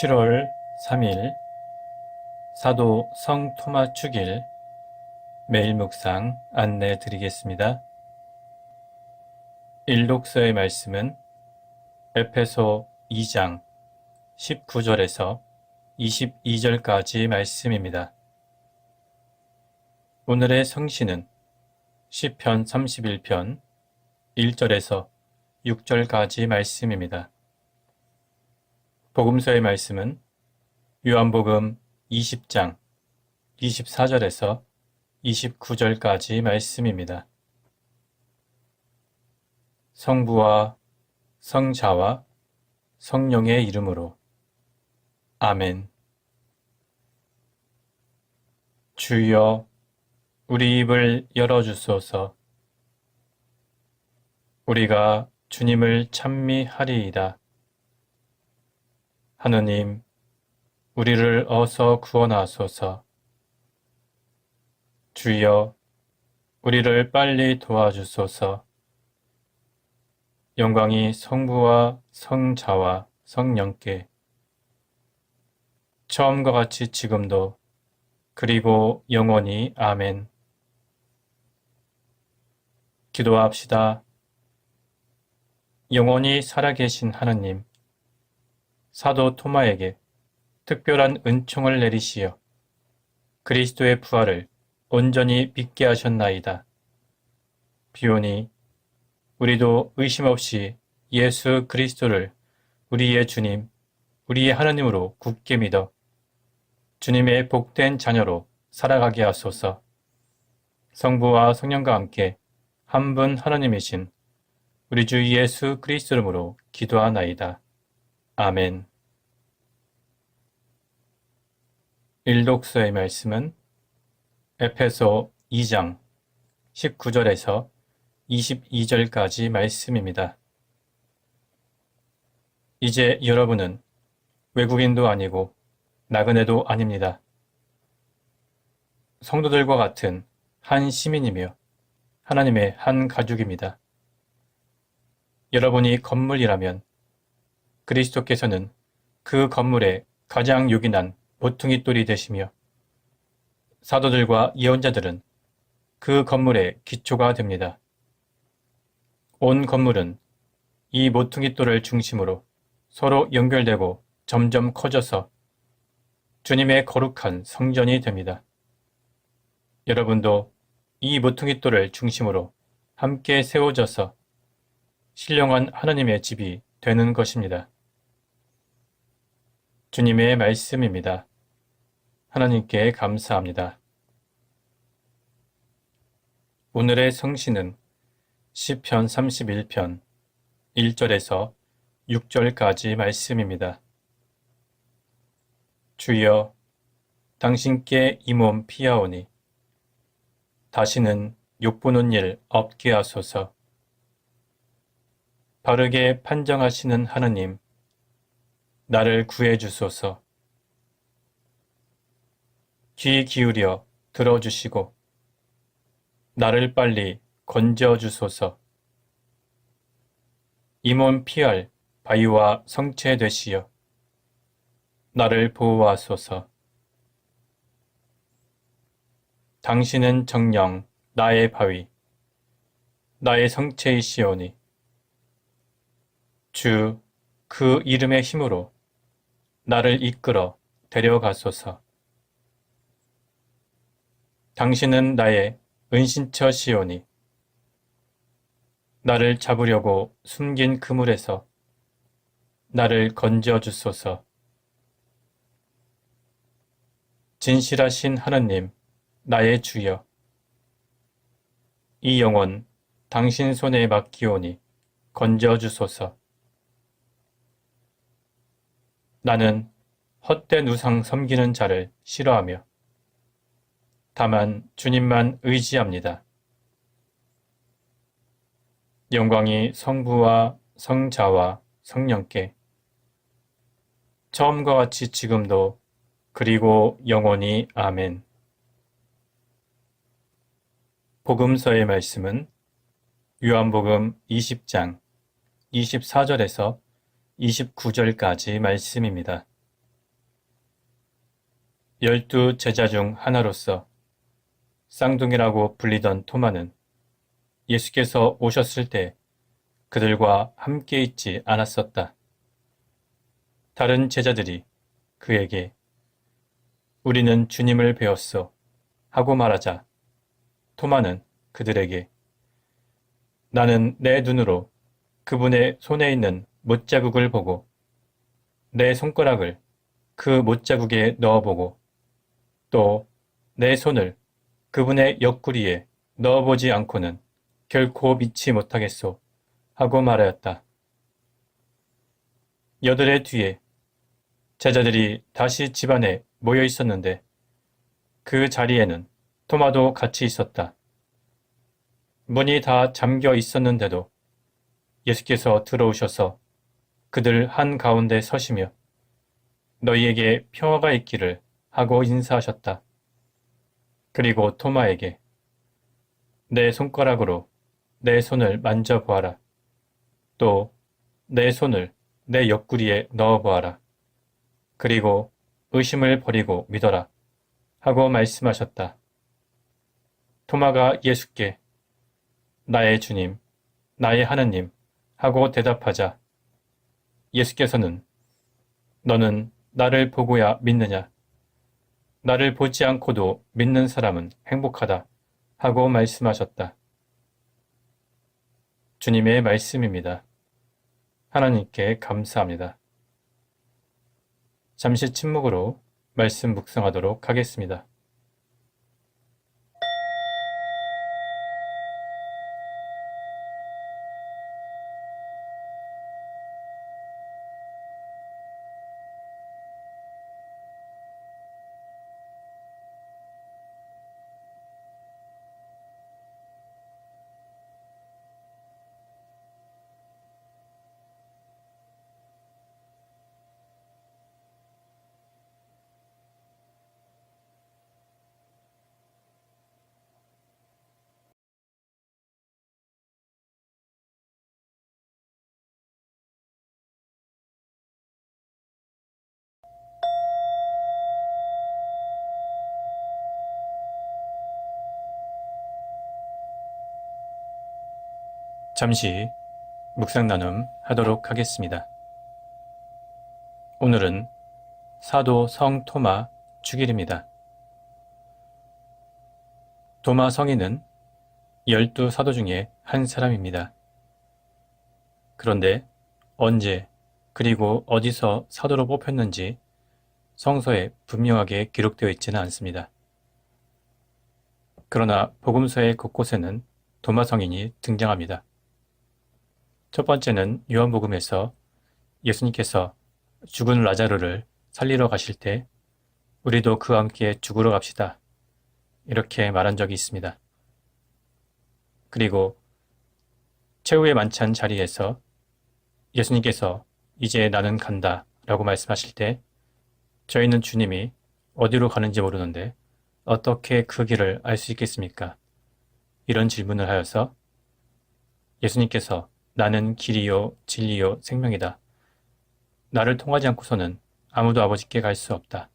7월 3일 사도 성 토마 축일 매일 묵상 안내 드리겠습니다. 일독서의 말씀은 에페소 2장 19절에서 22절까지 말씀입니다. 오늘의 성신은 시편 31편 1절에서 6절까지 말씀입니다. 복음서의 말씀은 요한복음 20장 24절에서 29절까지 말씀입니다. 성부와 성자와 성령의 이름으로 아멘. 주여 우리 입을 열어 주소서. 우리가 주님을 찬미하리이다. 하느님, 우리를 어서 구원하소서. 주여, 우리를 빨리 도와주소서. 영광이 성부와 성자와 성령께 처음과 같이 지금도 그리고 영원히 아멘. 기도합시다. 영원히 살아계신 하느님, 사도 토마에게 특별한 은총을 내리시어 그리스도의 부활을 온전히 믿게 하셨나이다. 비오니 우리도 의심 없이 예수 그리스도를 우리의 주님, 우리의 하나님으로 굳게 믿어 주님의 복된 자녀로 살아가게 하소서. 성부와 성령과 함께 한 분 하나님이신 우리 주 예수 그리스도 이름으로 기도하나이다. 아멘. 일독서의 말씀은 에페소 2장 19절에서 22절까지 말씀입니다. 이제 여러분은 외국인도 아니고 나그네도 아닙니다. 성도들과 같은 한 시민이며 하나님의 한 가족입니다. 여러분이 건물이라면 그리스도께서는 그 건물에 가장 요긴한 보퉁이 돌이 되시며 사도들과 예언자들은 그 건물의 기초가 됩니다. 온 건물은 이 모퉁이 돌을 중심으로 서로 연결되고 점점 커져서 주님의 거룩한 성전이 됩니다. 여러분도 이 모퉁이 돌을 중심으로 함께 세워져서 신령한 하나님의 집이 되는 것입니다. 주님의 말씀입니다. 하나님께 감사합니다. 오늘의 성신은 시편 31편 1절에서 6절까지 말씀입니다. 주여, 당신께 이 몸 피하오니 다시는 욕보는 일 없게 하소서. 바르게 판정하시는 하느님, 나를 구해 주소서. 귀 기울여 들어주시고, 나를 빨리 건져 주소서. 이몸 피할 바위와 성체 되시어, 나를 보호하소서. 당신은 정령 나의 바위, 나의 성체이시오니, 주 그 이름의 힘으로 나를 이끌어 데려가소서. 당신은 나의 은신처 시오니 나를 잡으려고 숨긴 그물에서 나를 건져 주소서. 진실하신 하느님, 나의 주여. 이 영혼 당신 손에 맡기오니 건져 주소서. 나는 헛된 우상 섬기는 자를 싫어하며 다만 주님만 의지합니다. 영광이 성부와 성자와 성령께 처음과 같이 지금도 그리고 영원히 아멘. 복음서의 말씀은 요한복음 20장 24절에서 29절까지 말씀입니다. 열두 제자 중 하나로서 쌍둥이라고 불리던 토마는 예수께서 오셨을 때 그들과 함께 있지 않았었다. 다른 제자들이 그에게 우리는 주님을 배웠소 하고 말하자 토마는 그들에게 나는 내 눈으로 그분의 손에 있는 못자국을 보고 내 손가락을 그 못자국에 넣어보고 또 내 손을 그분의 옆구리에 넣어보지 않고는 결코 믿지 못하겠소 하고 말하였다. 여들의 뒤에 제자들이 다시 집안에 모여 있었는데 그 자리에는 토마도 같이 있었다. 문이 다 잠겨 있었는데도 예수께서 들어오셔서 그들 한 가운데 서시며 너희에게 평화가 있기를 하고 인사하셨다. 그리고 토마에게 내 손가락으로 내 손을 만져보아라. 또 내 손을 내 옆구리에 넣어보아라. 그리고 의심을 버리고 믿어라. 하고 말씀하셨다. 토마가 예수께 나의 주님, 나의 하나님 하고 대답하자 예수께서는 너는 나를 보고야 믿느냐? 나를 보지 않고도 믿는 사람은 행복하다 하고 말씀하셨다. 주님의 말씀입니다. 하나님께 감사합니다. 잠시 침묵으로 말씀 묵상하도록 하겠습니다. 잠시 묵상 나눔 하도록 하겠습니다. 오늘은 사도 성 토마 주길입니다. 도마 성인은 열두 사도 중에 한 사람입니다. 그런데 언제 그리고 어디서 사도로 뽑혔는지 성서에 분명하게 기록되어 있지는 않습니다. 그러나 복음서의 곳곳에는 도마 성인이 등장합니다. 첫 번째는 요한복음에서 예수님께서 죽은 라자르를 살리러 가실 때 우리도 그와 함께 죽으러 갑시다. 이렇게 말한 적이 있습니다. 그리고 최후의 만찬 자리에서 예수님께서 이제 나는 간다 라고 말씀하실 때 저희는 주님이 어디로 가는지 모르는데 어떻게 그 길을 알 수 있겠습니까? 이런 질문을 하여서 예수님께서 나는 길이요, 진리요, 생명이다. 나를 통하지 않고서는 아무도 아버지께 갈 수 없다.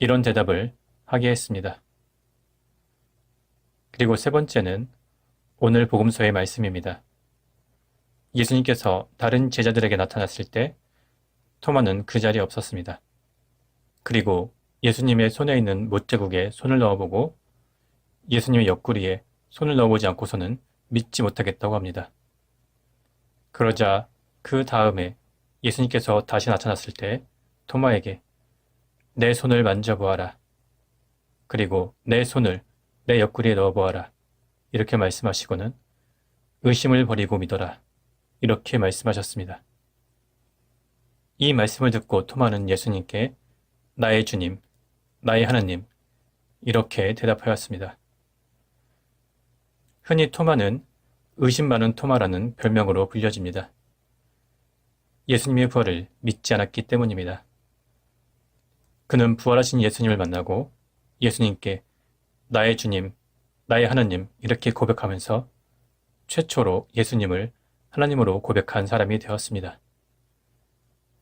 이런 대답을 하게 했습니다. 그리고 세 번째는 오늘 복음서의 말씀입니다. 예수님께서 다른 제자들에게 나타났을 때 토마는 그 자리에 없었습니다. 그리고 예수님의 손에 있는 못자국에 손을 넣어보고 예수님의 옆구리에 손을 넣어보지 않고서는 믿지 못하겠다고 합니다. 그러자 그 다음에 예수님께서 다시 나타났을 때 토마에게 내 손을 만져보아라. 그리고 내 손을 내 옆구리에 넣어보아라. 이렇게 말씀하시고는 의심을 버리고 믿어라. 이렇게 말씀하셨습니다. 이 말씀을 듣고 토마는 예수님께 나의 주님, 나의 하나님, 이렇게 대답하였습니다. 흔히 토마는 의심 많은 토마라는 별명으로 불려집니다. 예수님의 부활을 믿지 않았기 때문입니다. 그는 부활하신 예수님을 만나고 예수님께 나의 주님, 나의 하나님 이렇게 고백하면서 최초로 예수님을 하나님으로 고백한 사람이 되었습니다.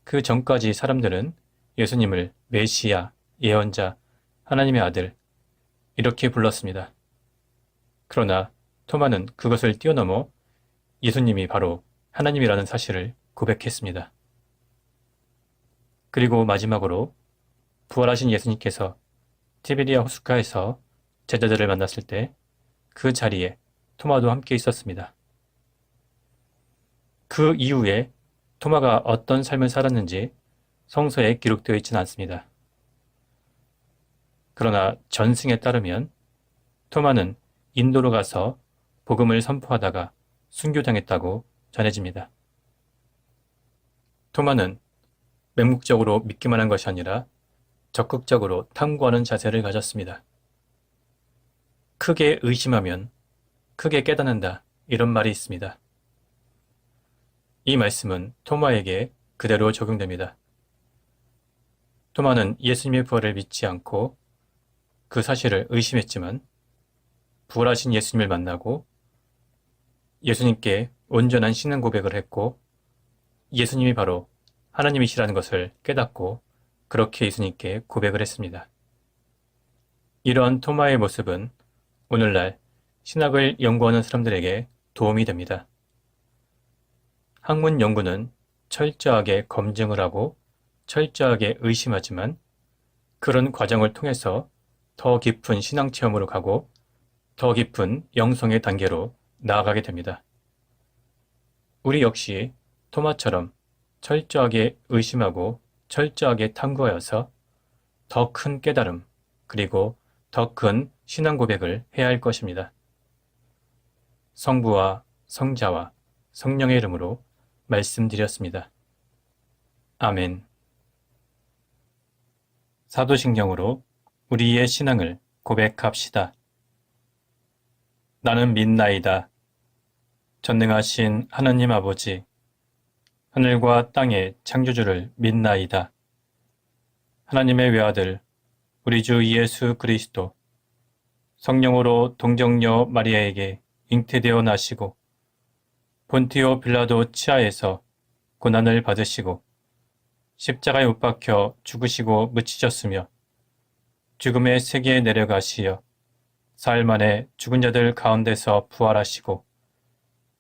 그 전까지 사람들은 예수님을 메시아, 예언자, 하나님의 아들, 이렇게 불렀습니다. 그러나 토마는 그것을 뛰어넘어 예수님이 바로 하나님이라는 사실을 고백했습니다. 그리고 마지막으로 부활하신 예수님께서 티베리아 호숫가에서 제자들을 만났을 때 그 자리에 토마도 함께 있었습니다. 그 이후에 토마가 어떤 삶을 살았는지 성서에 기록되어 있지는 않습니다. 그러나 전승에 따르면 토마는 인도로 가서 복음을 선포하다가 순교당했다고 전해집니다. 토마는 맹목적으로 믿기만 한 것이 아니라 적극적으로 탐구하는 자세를 가졌습니다. 크게 의심하면 크게 깨닫는다 이런 말이 있습니다. 이 말씀은 토마에게 그대로 적용됩니다. 토마는 예수님의 부활을 믿지 않고 그 사실을 의심했지만 부활하신 예수님을 만나고 예수님께 온전한 신앙 고백을 했고 예수님이 바로 하나님이시라는 것을 깨닫고 그렇게 예수님께 고백을 했습니다. 이러한 토마의 모습은 오늘날 신학을 연구하는 사람들에게 도움이 됩니다. 학문 연구는 철저하게 검증을 하고 철저하게 의심하지만 그런 과정을 통해서 더 깊은 신앙 체험으로 가고 더 깊은 영성의 단계로 나아가게 됩니다. 우리 역시 토마처럼 철저하게 의심하고 철저하게 탐구하여서 더 큰 깨달음 그리고 더 큰 신앙 고백을 해야 할 것입니다. 성부와 성자와 성령의 이름으로 말씀드렸습니다. 아멘. 사도신경으로 우리의 신앙을 고백합시다. 나는 믿나이다. 전능하신 하나님 아버지, 하늘과 땅의 창조주를 믿나이다. 하나님의 외아들, 우리 주 예수 그리스도, 성령으로 동정녀 마리아에게 잉태되어 나시고, 본티오 빌라도 치하에서 고난을 받으시고, 십자가에 못 박혀 죽으시고 묻히셨으며, 죽음의 세계에 내려가시어, 사흘 만에 죽은 자들 가운데서 부활하시고,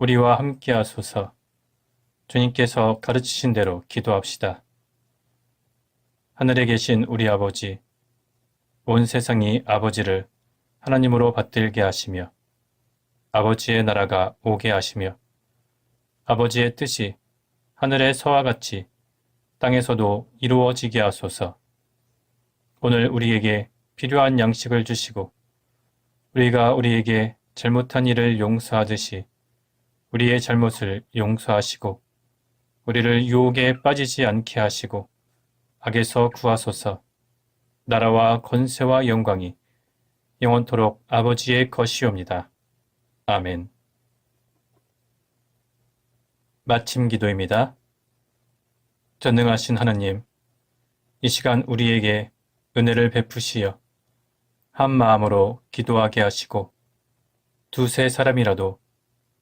우리와 함께 하소서 주님께서 가르치신 대로 기도합시다. 하늘에 계신 우리 아버지, 온 세상이 아버지를 하나님으로 받들게 하시며 아버지의 나라가 오게 하시며 아버지의 뜻이 하늘에서와 같이 땅에서도 이루어지게 하소서. 오늘 우리에게 필요한 양식을 주시고 우리가 우리에게 잘못한 일을 용서하듯이 우리의 잘못을 용서하시고 우리를 유혹에 빠지지 않게 하시고 악에서 구하소서. 나라와 권세와 영광이 영원토록 아버지의 것이옵니다. 아멘. 마침 기도입니다. 전능하신 하나님, 이 시간 우리에게 은혜를 베푸시어 한 마음으로 기도하게 하시고 두세 사람이라도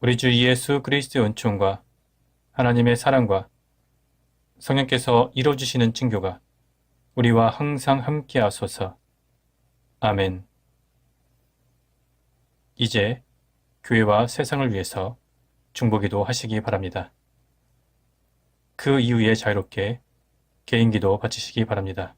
우리 주 예수 그리스도의 은총과 하나님의 사랑과 성령께서 이루어주시는 증교가 우리와 항상 함께 하소서. 아멘. 이제 교회와 세상을 위해서 중보기도 하시기 바랍니다. 그 이후에 자유롭게 개인기도 바치시기 바랍니다.